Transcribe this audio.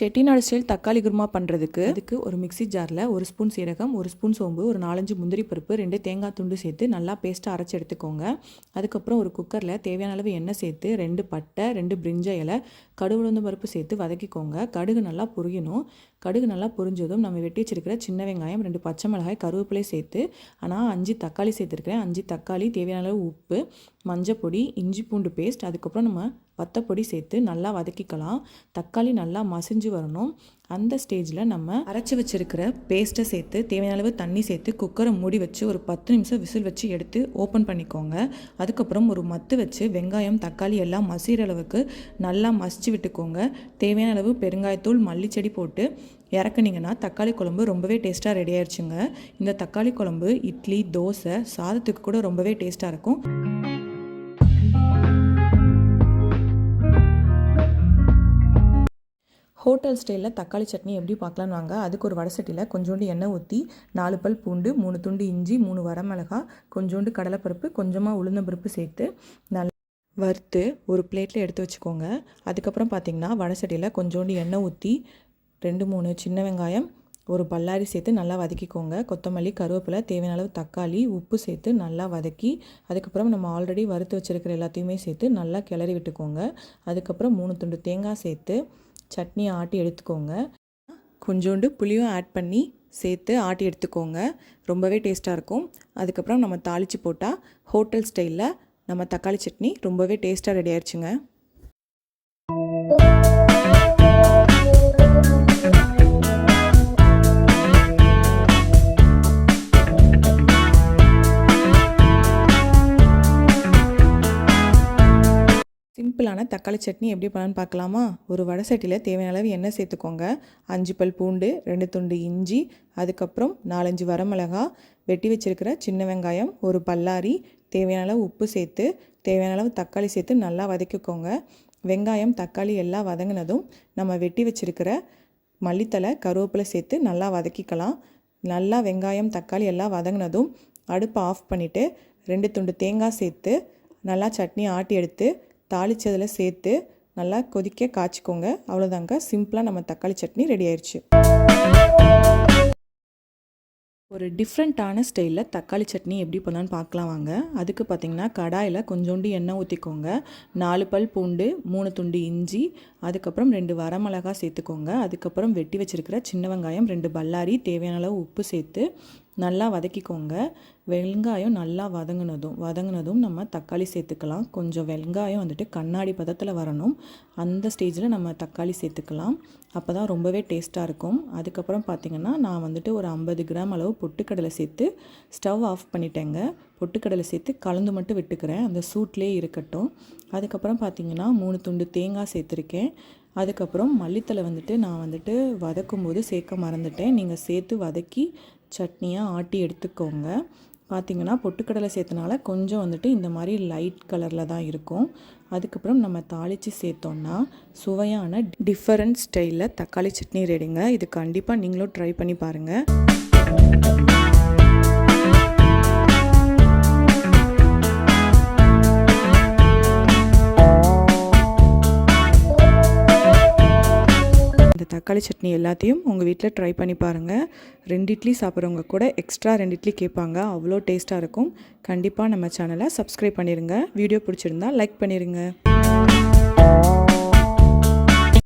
Chettinad style தக்காளி குருமா பண்ணுறதுக்கு அதுக்கு ஒரு மிக்சி ஜாரில் ஒரு ஸ்பூன் சீரகம் ஒரு ஸ்பூன் சோம்பு ஒரு நாலஞ்சு முந்திரி பருப்பு ரெண்டு தேங்காய் துண்டு சேர்த்து நல்லா பேஸ்ட்டாக அரைச்சி எடுத்துக்கோங்க. அதுக்கப்புறம் ஒரு குக்கரில் தேவையான அளவு எண்ணெய் சேர்த்து ரெண்டு பட்டை ரெண்டு பிரிஞ்ச இலை கடுகு உளுந்து பருப்பு சேர்த்து வதக்கிக்கோங்க. கடுகு நல்லா பொரியணும். கடுகு நல்லா பொரிஞ்சதும் நம்ம வெட்டி வச்சிருக்கிற சின்ன வெங்காயம் ரெண்டு பச்சை மிளகாய் கருவேப்பிலை சேர்த்து ஆனால் அஞ்சு தக்காளி சேர்த்துருக்கிறேன். அஞ்சு தக்காளி தேவையான அளவு உப்பு மஞ்சப்பொடி இஞ்சி பூண்டு பேஸ்ட் அதுக்கப்புறம் நம்ம வத்தப்பொடி சேர்த்து நல்லா வதக்கிக்கலாம். தக்காளி நல்லா மசிஞ்சு வரணும். அந்த ஸ்டேஜில் நம்ம அரைச்சி வச்சிருக்கிற பேஸ்ட்டை சேர்த்து தேவையான அளவு தண்ணி சேர்த்து குக்கரை மூடி வச்சு ஒரு பத்து நிமிஷம் விசில் வச்சு எடுத்து ஓப்பன் பண்ணிக்கோங்க. அதுக்கப்புறம் ஒரு மத்து வச்சு வெங்காயம் தக்காளி எல்லாம் மசிகிற அளவுக்கு நல்லா மசிச்சு விட்டுக்கோங்க. தேவையான அளவு பெருங்காயத்தூள் மல்லிச்செடி போட்டு இறக்குனீங்கன்னா தக்காளி குழம்பு ரொம்பவே டேஸ்ட்டாக ரெடி ஆயிடுச்சுங்க இந்த தக்காளி குழம்பு இட்லி தோசை சாதத்துக்கு கூட ரொம்பவே டேஸ்ட்டாக இருக்கும். ஹோட்டல் ஸ்டைலில் தக்காளி சட்னி எப்படி பார்க்கலான்னு வாங்க அதுக்கு ஒரு வடை சட்டியில் கொஞ்சோண்டு எண்ணெய் ஊற்றி நாலு பல் பூண்டு மூணு துண்டு இஞ்சி மூணு வரமிளகா கொஞ்சோண்டு கடலைப்பருப்பு கொஞ்சமாக உளுந்தம்பருப்பு சேர்த்து நல்லா வறுத்து ஒரு பிளேட்டில் எடுத்து வச்சுக்கோங்க. அதுக்கப்புறம் பார்த்தீங்கன்னா வடை சட்டியில் கொஞ்சோண்டு எண்ணெய் ஊற்றி ரெண்டு மூணு சின்ன வெங்காயம் ஒரு பல்லாரி சேர்த்து நல்லா வதக்கிக்கோங்க. கொத்தமல்லி கருவேப்பிலை தேவையான அளவு தக்காளி உப்பு சேர்த்து நல்லா வதக்கி அதுக்கப்புறம் நம்ம ஆல்ரெடி வறுத்து வச்சுருக்கிற எல்லாத்தையுமே சேர்த்து நல்லா கிளறி விட்டுக்கோங்க. அதுக்கப்புறம் மூணு துண்டு தேங்காய் சேர்த்து சட்னி ஆட்டி எடுத்துக்கோங்க. கொஞ்சோண்டு புளியும் ஆட் பண்ணி சேர்த்து ஆட்டி எடுத்துக்கோங்க. ரொம்பவே டேஸ்ட்டாக இருக்கும். அதுக்கப்புறம் நம்ம தாளித்து போட்டால் ஹோட்டல் ஸ்டைலில் நம்ம தக்காளி சட்னி ரொம்பவே டேஸ்ட்டாக ரெடி ஆயிடுச்சுங்க சிம்பிளான தக்காளி சட்னி எப்படி பண்ணலான்னு பார்க்கலாமா? ஒரு வடை சட்டியில் தேவையான அளவு எண்ணெய் சேர்த்துக்கோங்க. அஞ்சு பல் பூண்டு ரெண்டு துண்டு இஞ்சி அதுக்கப்புறம் நாலஞ்சு வரமிளகா வெட்டி வச்சிருக்கிற சின்ன வெங்காயம் ஒரு பல்லாரி தேவையான அளவு உப்பு சேர்த்து தேவையான அளவு தக்காளி சேர்த்து நல்லா வதக்கிக்கோங்க. வெங்காயம் தக்காளி எல்லாம் வதங்கினதும் நம்ம வெட்டி வச்சிருக்கிற மல்லித்தலை கருவேப்பிலை சேர்த்து நல்லா வதக்கிக்கலாம். நல்லா வெங்காயம் தக்காளி எல்லாம் வதங்கினதும் அடுப்பை ஆஃப் பண்ணிவிட்டு ரெண்டு துண்டு தேங்காய் சேர்த்து நல்லா சட்னி ஆட்டி எடுத்து தாளிச்சதில் சேர்த்து நல்லா கொதிக்க காய்ச்சிக்கோங்க. அவ்வளோதாங்க சிம்பிளாக நம்ம தக்காளி சட்னி ரெடி ஆயிடுச்சு ஒரு டிஃப்ரெண்ட்டான ஸ்டைலில் தக்காளி சட்னி எப்படி பண்ணலான்னு பார்க்கலாம் வாங்க. அதுக்கு பார்த்தீங்கன்னா கடாயில் கொஞ்சோண்டு எண்ணெய் ஊற்றிக்கோங்க நாலு பல் பூண்டு மூணு துண்டு இஞ்சி அதுக்கப்புறம் ரெண்டு வரமிளகா சேர்த்துக்கோங்க. அதுக்கப்புறம் வெட்டி வச்சுருக்கிற சின்ன வெங்காயம் ரெண்டு பல்லாரி தேவையான அளவு உப்பு சேர்த்து நல்லா வதக்கிக்கோங்க. வெங்காயம் நல்லா வதங்கினதும் வதங்கினதும் நம்ம தக்காளி சேர்த்துக்கலாம். கொஞ்சம் வெங்காயம் வந்துட்டு கண்ணாடி பதத்தில் வரணும். அந்த ஸ்டேஜில் நம்ம தக்காளி சேர்த்துக்கலாம். அப்போ தான் ரொம்பவே டேஸ்ட்டாக இருக்கும். அதுக்கப்புறம் பார்த்திங்கன்னா நான் வந்துட்டு ஒரு ஐம்பது கிராம் அளவு பொட்டுக்கடலை சேர்த்து ஸ்டவ் ஆஃப் பண்ணிட்டேங்க. பொட்டுக்கடலை சேர்த்து கலந்து மட்டும் விட்டுக்கிறேன். அந்த சூட்லேயே இருக்கட்டும். அதுக்கப்புறம் பார்த்திங்கன்னா மூணு துண்டு தேங்காய் சேர்த்துருக்கேன். அதுக்கப்புறம் மல்லித்தலை வந்துட்டு நான் வந்துட்டு வதக்கும் போது சேர்க்க மறந்துட்டேன். நீங்கள் சேர்த்து வதக்கி சட்னியாக ஆட்டி எடுத்துக்கோங்க. பார்த்திங்கன்னா பொட்டுக்கடலை சேர்த்தனால கொஞ்சம் வந்துட்டு இந்த மாதிரி லைட் கலரில் தான் இருக்கும். அதுக்கப்புறம் நம்ம தாளித்து சேர்த்தோன்னா சுவையான டிஃப்ரெண்ட் ஸ்டைலில் தக்காளி சட்னி ரெடிங்க இது கண்டிப்பாக நீங்களும் ட்ரை பண்ணி பாருங்கள் தக்காளி சட்னி எல்லாத்தையும் உங்கள் வீட்டில் ட்ரை பண்ணி பாருங்கள் ரெண்டு இட்லி சாப்பிட்றவங்க கூட எக்ஸ்ட்ரா ரெண்டு இட்லி கேட்பாங்க. அவ்வளோ டேஸ்ட்டாக இருக்கும். கண்டிப்பாக நம்ம சேனலை சப்ஸ்கிரைப் பண்ணிடுங்க வீடியோ பிடிச்சிருந்தா லைக் பண்ணிடுங்க